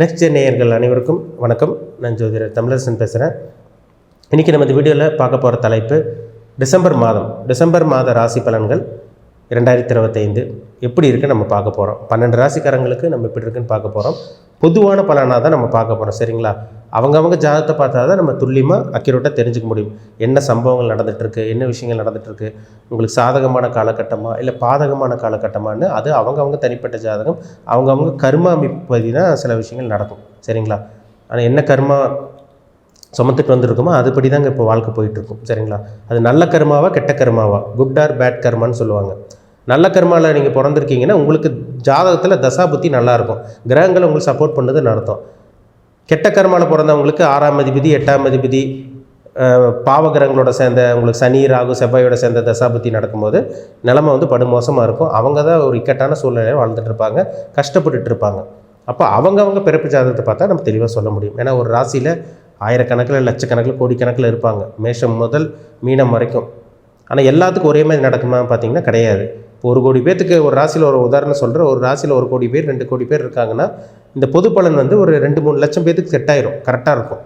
Next gen நேயர்கள் அனைவருக்கும் வணக்கம். நான் ஜோதிடர் தமிழரசன் பேசுகிறேன் இன்றைக்கி நம்ம இந்த வீடியோவில் பார்க்க போகிற தலைப்பு டிசம்பர் மாதம். டிசம்பர் மாத ராசி பலன்கள் இரண்டாயிரத்தி இருபத்தைந்து எப்படி இருக்குன்னு நம்ம பார்க்க போகிறோம் பன்னெண்டு ராசிக்காரங்களுக்கு நம்ம எப்படி இருக்குன்னு பார்க்க போகிறோம் பொதுவான பலனாக தான் நம்ம பார்க்க போகிறோம் சரிங்களா? அவங்கவங்க ஜாதகத்தை பார்த்தா தான் நம்ம துல்லியமாக அக்யூரேட்டாக தெரிஞ்சுக்க முடியும். என்ன சம்பவங்கள் நடந்துகிட்ருக்கு என்ன விஷயங்கள் நடந்துகிட்ருக்கு உங்களுக்கு சாதகமான காலகட்டமாக இல்லை பாதகமான காலகட்டமானு அது அவங்கவுங்க தனிப்பட்ட ஜாதகம் அவங்கவுங்க கர்மா அமைப்பதி தான் சில விஷயங்கள் நடக்கும் சரிங்களா? ஆனால் என்ன கர்மா சுமத்துட்டு வந்திருக்குமோ அதுபடி தாங்க இப்போ வாழ்க்கை போயிட்டுருக்கும் சரிங்களா? அது நல்ல கர்மாவா கெட்ட கர்மாவா? குட் ஆர் பேட் கர்மான்னு சொல்லுவாங்க. நல்ல கர்மாவில் நீங்கள் பிறந்திருக்கீங்கன்னா உங்களுக்கு ஜாதகத்தில் தசா புத்தி நல்லாயிருக்கும் கிரகங்கள் உங்களுக்கு சப்போர்ட் பண்ணதுன்னு அர்த்தம். கெட்ட கர்மாவில் பிறந்தவங்களுக்கு ஆறாம் அதிபதி எட்டாம் அதிபதி பாவகிரகங்களோட சேர்ந்த உங்களுக்கு சனி ராகு செவ்வாயோட சேர்ந்த தசாபுத்தி நடக்கும்போது நிலமை வந்து படுமோசமாக இருக்கும். அவங்க தான் ஒரு இக்கட்டான சூழ்நிலையில் வாழ்ந்துட்டு இருப்பாங்க கஷ்டப்பட்டுட்டு இருப்பாங்க. அப்போ அவங்கவங்க பிறப்பு ஜாதகத்தை பார்த்தா நம்ம தெளிவாக சொல்ல முடியும். ஏன்னா ஒரு ராசியில் ஆயிரக்கணக்கில் லட்சக்கணக்கில் கோடிக்கணக்கில் இருப்பாங்க. மேஷம் முதல் மீனம் வரைக்கும். ஆனால் எல்லாத்துக்கும் ஒரே மாதிரி நடக்குமா பார்த்தீங்கன்னா கிடையாது. ஒரு கோடி பேர்த்துக்கு ஒரு ராசியில் ஒரு உதாரணம் சொல்கிற ஒரு ராசியில் ஒரு கோடி பேர் ரெண்டு கோடி பேர் இருக்காங்கன்னா இந்த பொது பலன் வந்து ஒரு ரெண்டு மூணு லட்சம் பேர்த்துக்கு செட் ஆயிரும். கரெக்டாக இருக்கும்.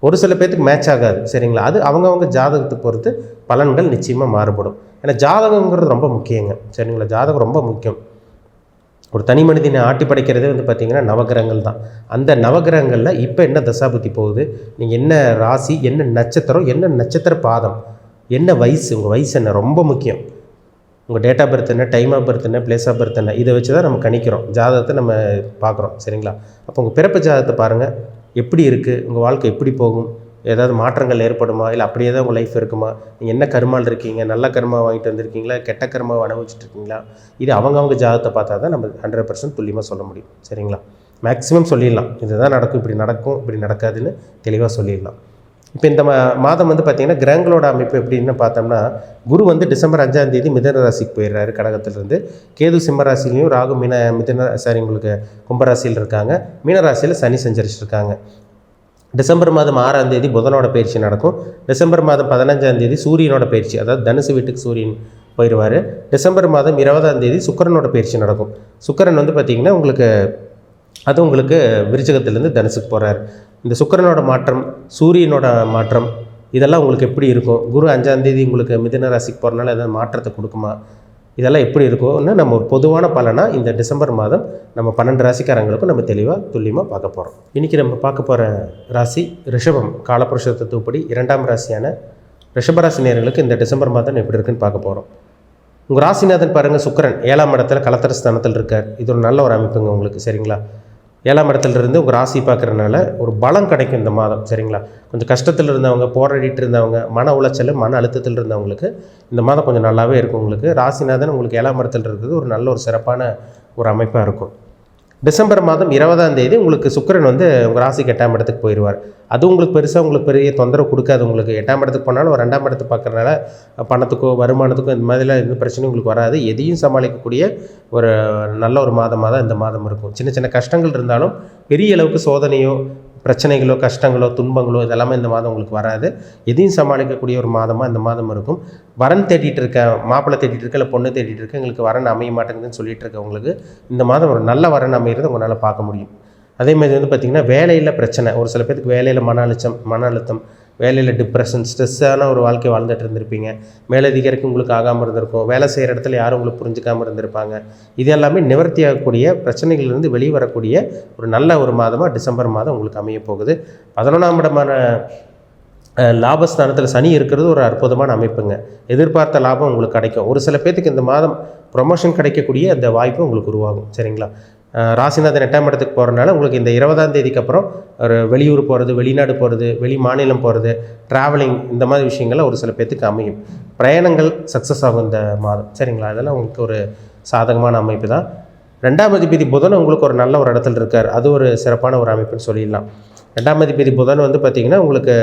ஒரு சில பேர்த்துக்கு மேட்ச் ஆகாது. சரிங்களா? அது அவங்கவுங்க ஜாதகத்தை பொறுத்து பலன்கள் நிச்சயமாக மாறுபடும். ஏன்னா ஜாதகங்கிறது ரொம்ப முக்கியங்க. சரிங்களா? ஜாதகம் ரொம்ப முக்கியம். ஒரு தனி மனிதனை ஆட்டி படைக்கிறதே வந்து பார்த்திங்கன்னா நவகிரகங்கள் தான். அந்த நவகிரகங்களில் இப்போ என்ன தசாபுத்தி போகுது? நீங்கள் என்ன ராசி என்ன நட்சத்திரம் என்ன நட்சத்திர பாதம் என்ன வயசு உங்கள் வயசு என்ன? ரொம்ப முக்கியம். உங்கள் டேட் ஆஃப் பர்த் என்ன டைம் ஆஃப் பர்த் என்ன பிளேஸ் ஆஃப் பர்த் என்ன இதை வச்சு தான் நம்ம கணிக்கிறோம். ஜாதகத்தை நம்ம பார்க்குறோம் சரிங்களா? அப்போ உங்கள் பிறப்பு ஜாதகத்தை பாருங்கள் எப்படி இருக்குது உங்கள் வாழ்க்கை எப்படி போகும்? ஏதாவது மாற்றங்கள் ஏற்படுமா? இல்லை அப்படியே தான் உங்கள் லைஃப் இருக்குமா? நீங்கள் என்ன கருமால் இருக்கீங்க? நல்ல கருமா வாங்கிட்டு வந்திருக்கீங்களா? கெட்ட கருமா அனுபவிச்சுட்டு இருக்கீங்களா? இது அவங்கவுங்க ஜாதகத்தை பார்த்தா தான் நம்ம ஹண்ட்ரட் பர்சன்ட் துல்லியமாக சொல்ல முடியும் சரிங்களா? மேக்ஸிமம் சொல்லிடலாம். இதுதான் நடக்கும் இப்படி நடக்கும் இப்படி நடக்காதுன்னு தெளிவாக சொல்லிடலாம். இப்போ இந்த மா மாதம் வந்து பார்த்திங்கன்னா கிரகங்களோட அமைப்பு எப்படின்னு பார்த்தோம்னா குரு வந்து டிசம்பர் அஞ்சாம் தேதி மிதன ராசிக்கு போயிடுறாரு கடகத்திலிருந்து. கேது சிம்ம ராசிலையும் ராகு மீன மிதன சாரி உங்களுக்கு கும்பராசியில் இருக்காங்க. மீனராசியில் சனி சஞ்சரிச்சிருக்காங்க. டிசம்பர் மாதம் ஆறாம் தேதி புதனோட பயிற்சி நடக்கும். டிசம்பர் மாதம் பதினஞ்சாம் தேதி சூரியனோட பயிற்சி அதாவது தனுசு வீட்டுக்கு சூரியன் போயிடுவார். டிசம்பர் மாதம் இருபதாம் தேதி சுக்கரனோட பயிற்சி நடக்கும். சுக்கரன் வந்து பார்த்திங்கன்னா உங்களுக்கு அது உங்களுக்கு விருச்சகத்திலேருந்து தனுசுக்கு போகிறார் இந்த சுக்கரனோட மாற்றம் சூரியனோட மாற்றம் இதெல்லாம் உங்களுக்கு எப்படி இருக்கும் குரு அஞ்சாம் தேதி உங்களுக்கு மிதன ராசிக்கு போகிறனால ஏதாவது மாற்றத்தை கொடுக்குமா இதெல்லாம் எப்படி இருக்கும்னு நம்ம ஒரு பொதுவான பலனாக இந்த டிசம்பர் மாதம் நம்ம பன்னெண்டு ராசிக்காரங்களுக்கும் நம்ம தெளிவாக துல்லியமாக பார்க்க போகிறோம் இன்றைக்கி நம்ம பார்க்க போகிற ராசி ரிஷபம் காலப்புருஷ தத்துவப்படி இரண்டாம் ராசியான ரிஷபராசி நேர்களுக்கு இந்த டிசம்பர் மாதம் எப்படி இருக்குன்னு பார்க்க போகிறோம் உங்கள் ராசிநாதன் பாருங்கள் சுக்கிரன் ஏழாம் இடத்துல கலத்தர ஸ்தானத்தில் இருக்கார். இது ஒரு நல்ல ஒரு அமைப்புங்க உங்களுக்கு சரிங்களா? ஏழாம் இடத்துலேருந்து உங்கள் ராசி பார்க்குறதுனால ஒரு பலம் கிடைக்கும் இந்த மாதம் சரிங்களா? கொஞ்சம் கஷ்டத்தில் இருந்தவங்க போராடிட்டு இருந்தவங்க மன உளைச்சல் மன அழுத்தத்தில் இருந்தவங்களுக்கு இந்த மாதம் கொஞ்சம் நல்லாவே இருக்கும் உங்களுக்கு. ராசிநாதன் உங்களுக்கு ஏழாம் இடத்துல இருக்கிறது ஒரு நல்ல ஒரு சிறப்பான ஒரு அமைப்பாக இருக்கும். டிசம்பர் மாதம் இருபதாம் தேதி உங்களுக்கு சுக்கிரன் வந்து உங்கள் ராசிக்கு எட்டாம் இடத்துக்கு போயிடுவார். அது உங்களுக்கு பெருசாக உங்களுக்கு பெரிய தொந்தரவு கொடுக்காது. உங்களுக்கு எட்டாம் இடத்துக்கு போனாலும் ஒரு ரெண்டாம் இடத்துக்கு பார்க்குறனால பணத்துக்கோ வருமானத்துக்கோ இந்த மாதிரிலாம் எந்த பிரச்சனையும் உங்களுக்கு வராது. எதையும் சமாளிக்கக்கூடிய ஒரு நல்ல ஒரு மாதமாக தான் இந்த மாதம் இருக்கும். சின்ன சின்ன கஷ்டங்கள் இருந்தாலும் பெரிய அளவுக்கு சோதனையோ பிரச்சனைகளோ கஷ்டங்களோ துன்பங்களோ இதெல்லாமே இந்த மாதம் உங்களுக்கு வராது. எதையும் சமாளிக்கக்கூடிய ஒரு மாதமாக இந்த மாதம் இருக்கும். வரன் தேடிட்டு இருக்க மாப்பிள்ளை தேடிட்டு இருக்க இல்லை பொண்ணு தேடிட்டு இருக்க எங்களுக்கு வரன் அமைய மாட்டேங்குதுன்னு சொல்லிட்டு இருக்கவங்களுக்கு இந்த மாதம் ஒரு நல்ல வரன் அமைகிறது உங்களால் பார்க்க முடியும். அதே மாதிரி வந்து பார்த்திங்கன்னா வேலையில் பிரச்சனை. ஒரு சில பேருக்கு வேலையில் மன அழுத்தம் மன அழுத்தம் வேலையில் டிப்ரெஷன் ஸ்ட்ரெஸ்ஸான ஒரு வாழ்க்கை வாழ்ந்துட்டு இருந்திருப்பீங்க. மேலதிகாரிக்கு உங்களுக்கு ஆகாமல் இருந்திருக்கும். வேலை செய்கிற இடத்துல யாரும் உங்களுக்கு புரிஞ்சுக்காமல் இருந்திருப்பாங்க. இது எல்லாமே நிவர்த்தி ஆகக்கூடிய பிரச்சனைகள்லேருந்து வெளியே வரக்கூடிய ஒரு நல்ல ஒரு மாதமாக டிசம்பர் மாதம் உங்களுக்கு அமைய போகுது. பதினொன்றாம் இடமான லாபஸ்தானத்தில் சனி இருக்கிறது ஒரு அற்புதமான அமைப்புங்க. எதிர்பார்த்த லாபம் உங்களுக்கு கிடைக்கும். ஒரு சில பேர்த்துக்கு இந்த மாதம் ப்ரொமோஷன் கிடைக்கக்கூடிய அந்த வாய்ப்பு உங்களுக்கு உருவாகும். சரிங்களா? ராசிநாதன் எட்டாம் இடத்துக்கு போகிறனால உங்களுக்கு இந்த இருபதாம் தேதிக்கு அப்புறம் ஒரு வெளியூர் போகிறது வெளிநாடு போகிறது வெளி மாநிலம் போகிறது ட்ராவலிங் இந்த மாதிரி விஷயங்கள்லாம் ஒரு சில பேர்த்துக்கு அமையும். பிரயாணங்கள் சக்ஸஸ் ஆகும் இந்த மாதம். சரிங்களா? அதெல்லாம் உங்களுக்கு ஒரு சாதகமான அமைப்பு தான். ரெண்டாம் அதிபதி புதன் உங்களுக்கு ஒரு நல்ல ஒரு இடத்துல இருக்கார். அது ஒரு சிறப்பான ஒரு அமைப்புன்னு சொல்லிடலாம். ரெண்டாம் அதிபதி புதன் வந்து பார்த்திங்கன்னா உங்களுக்கு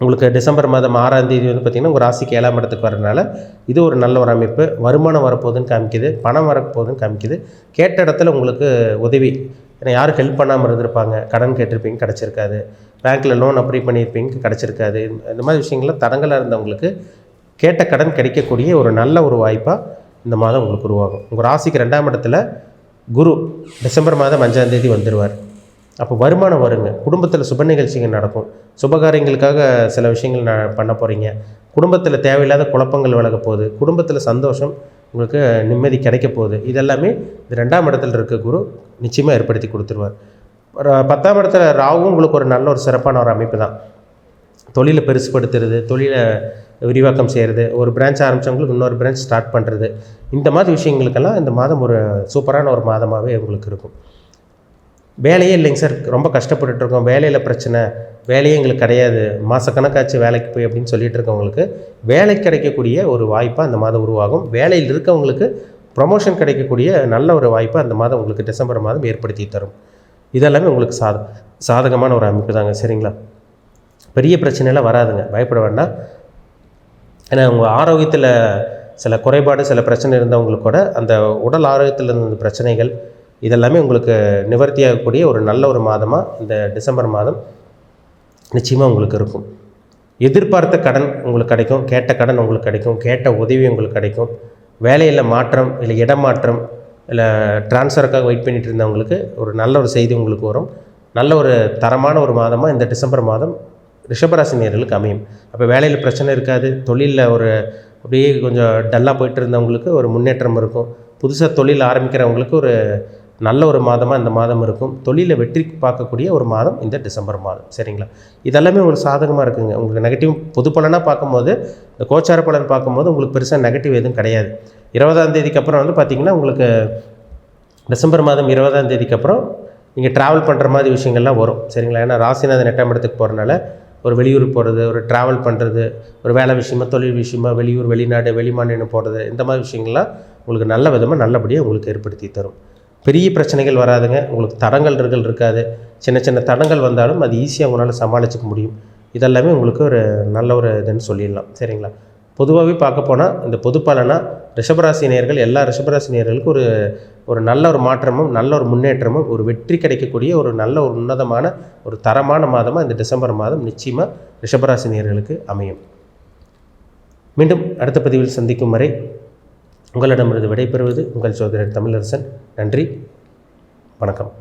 உங்களுக்கு டிசம்பர் மாதம் ஆறாம் தேதி வந்து பார்த்திங்கன்னா உங்கள் ராசிக்கு ஏழாம் இடத்துக்கு வரனால இது ஒரு நல்ல ஒரு அமைப்பு. வருமானம் வரப்போகுதுன்னு காமிக்குது. பணம் வரப்போகுதுன்னு காமிக்குது. கேட்ட இடத்துல உங்களுக்கு உதவி. ஏன்னா யாரும் ஹெல்ப் பண்ணாமல் இருந்திருப்பாங்க. கடன் கேட்டிருப்பீங்க கிடச்சிருக்காது. பேங்க்கில் லோன் அப்ளை பண்ணியிருப்பீங்க கிடச்சிருக்காது. இந்த மாதிரி விஷயங்கள்லாம் தடங்களாக இருந்தவங்களுக்கு கேட்ட கடன் கிடைக்கக்கூடிய ஒரு நல்ல ஒரு வாய்ப்பாக இந்த மாதம் உங்களுக்கு உருவாகும். உங்கள் ராசிக்கு ரெண்டாம் இடத்துல குரு டிசம்பர் மாதம் அஞ்சாம் தேதி வந்துடுவார் அப்போ வருமானம் வருங்க. குடும்பத்தில் சுப நிகழ்ச்சிகள் நடக்கும். சுபகாரியங்களுக்காக சில விஷயங்கள் நான் பண்ண போகிறீங்க குடும்பத்தில் தேவையில்லாத குழப்பங்கள் விலக போகுது. குடும்பத்தில் சந்தோஷம் உங்களுக்கு நிம்மதி கிடைக்க போகுது. இதெல்லாமே இது ரெண்டாம் இடத்துல இருக்க குரு நிச்சயமாக ஏற்படுத்தி கொடுத்துருவார். பத்தாம் இடத்துல ராவும் உங்களுக்கு ஒரு நல்ல ஒரு சிறப்பான ஒரு அமைப்பு தான். தொழிலை பெருசுப்படுத்துறது தொழிலை விரிவாக்கம் செய்கிறது ஒரு பிரான்ச் ஆரம்பித்தவங்களுக்கு இன்னொரு பிரான்ச் ஸ்டார்ட் பண்ணுறது இந்த மாதிரி விஷயங்களுக்கெல்லாம் இந்த மாதம் ஒரு சூப்பரான ஒரு மாதமாகவே உங்களுக்கு இருக்கும். வேலையே இல்லைங்க சார். ரொம்ப கஷ்டப்பட்டுட்டு இருக்கோம் வேலையில் பிரச்சனை. வேலையே எங்களுக்கு கிடையாது. மாதக்கணக்காச்சு வேலைக்கு போய் அப்படின்னு சொல்லிட்டு இருக்கவங்களுக்கு வேலை கிடைக்கக்கூடிய ஒரு வாய்ப்பாக அந்த மாதம் உருவாகும். வேலையில் இருக்கவங்களுக்கு ப்ரொமோஷன் கிடைக்கக்கூடிய நல்ல ஒரு வாய்ப்பை அந்த மாதம் உங்களுக்கு டிசம்பர் மாதம் ஏற்படுத்தி தரும். இதெல்லாமே உங்களுக்கு சாத சாதகமான ஒரு அமைப்பு தாங்க. சரிங்களா? பெரிய பிரச்சனைலாம் வராதுங்க. பயப்பட வேண்டாம். ஏன்னா உங்கள் ஆரோக்கியத்தில் சில குறைபாடு சில பிரச்சனை இருந்தவங்களுக்கு கூட அந்த உடல் ஆரோக்கியத்தில் இருந்த பிரச்சனைகள் இதெல்லாமே உங்களுக்கு நிவர்த்தியாகக்கூடிய ஒரு நல்ல ஒரு மாதமாக இந்த டிசம்பர் மாதம் நிச்சயமாக உங்களுக்கு இருக்கும். எதிர்பார்த்த கடன் உங்களுக்கு கிடைக்கும் கேட்ட கடன் உங்களுக்கு கிடைக்கும் கேட்ட உதவி உங்களுக்கு கிடைக்கும். வேலையில் மாற்றம் இல்லை இடமாற்றம் இல்லை ட்ரான்ஸ்ஃபருக்காக வெயிட் பண்ணிட்டு இருந்தவங்களுக்கு ஒரு நல்ல ஒரு செய்தி உங்களுக்கு வரும். நல்ல ஒரு தரமான ஒரு மாதமாக இந்த டிசம்பர் மாதம் ரிஷபராசி நேர்களுக்கு அமையும். அப்போ வேலையில் பிரச்சனை இருக்காது. தொழிலில் ஒரு அப்படியே கொஞ்சம் டல்லாக போயிட்டு இருந்தவங்களுக்கு ஒரு முன்னேற்றம் இருக்கும். புதுசாக தொழில் ஆரம்பிக்கிறவங்களுக்கு ஒரு நல்ல ஒரு மாதமாக இந்த மாதம் இருக்கும். தொழிலை வெற்றி பார்க்கக்கூடிய ஒரு மாதம் இந்த டிசம்பர் மாதம். சரிங்களா? இதெல்லாமே உங்களுக்கு சாதகமாக இருக்குங்க. உங்களுக்கு நெகட்டிவ் பொது பலனாக பார்க்கும்போது இந்த கோச்சார பலன் பார்க்கும்போது உங்களுக்கு பெருசாக நெகட்டிவ் எதுவும் கிடையாது. இருபதாம் தேதிக்கு அப்புறம் வந்து பார்த்திங்கன்னா உங்களுக்கு டிசம்பர் மாதம் இருபதாம் தேதிக்கு அப்புறம் நீங்கள் ட்ராவல் பண்ணுற மாதிரி விஷயங்கள்லாம் வரும். சரிங்களா? ஏன்னா ராசிநாதன் எட்டாம் இடத்துக்கு போகிறனால ஒரு வெளியூர் போகிறது ஒரு ட்ராவல் பண்ணுறது ஒரு வேலை விஷயமா தொழில் விஷயமா வெளியூர் வெளிநாடு வெளிமாநிலம் போகிறது இந்த மாதிரி விஷயங்கள்லாம் உங்களுக்கு நல்ல விதமாக நல்லபடியாக உங்களுக்கு ஏற்படுத்தி தரும். பெரிய பிரச்சனைகள் வராதுங்க. உங்களுக்கு தடங்கல்கள் இருக்காது. சின்ன சின்ன தடங்கள் வந்தாலும் அது ஈஸியாக உங்களால் சமாளிச்சுக்க முடியும். இதெல்லாமே உங்களுக்கு ஒரு நல்ல ஒரு இதுன்னு சொல்லிடலாம். சரிங்களா? பொதுவாகவே பார்க்க போனால் இந்த பொது பலனா ரிஷபராசி நேர்கள் எல்லா ரிஷபராசி நேயர்களுக்கும் ஒரு ஒரு நல்ல ஒரு மாற்றமும் நல்ல ஒரு முன்னேற்றமும் ஒரு வெற்றி கிடைக்கக்கூடிய ஒரு நல்ல ஒரு உன்னதமான ஒரு தரமான மாதமாக இந்த டிசம்பர் மாதம் நிச்சயமாக ரிஷபராசி நேர்களுக்கு அமையும். மீண்டும் அடுத்த பதிவில் சந்திக்கும் வரை உங்களிடமிருந்து விடைபெறுவது உங்கள் சோதரர் தமிழரசன். நன்றி. வணக்கம்.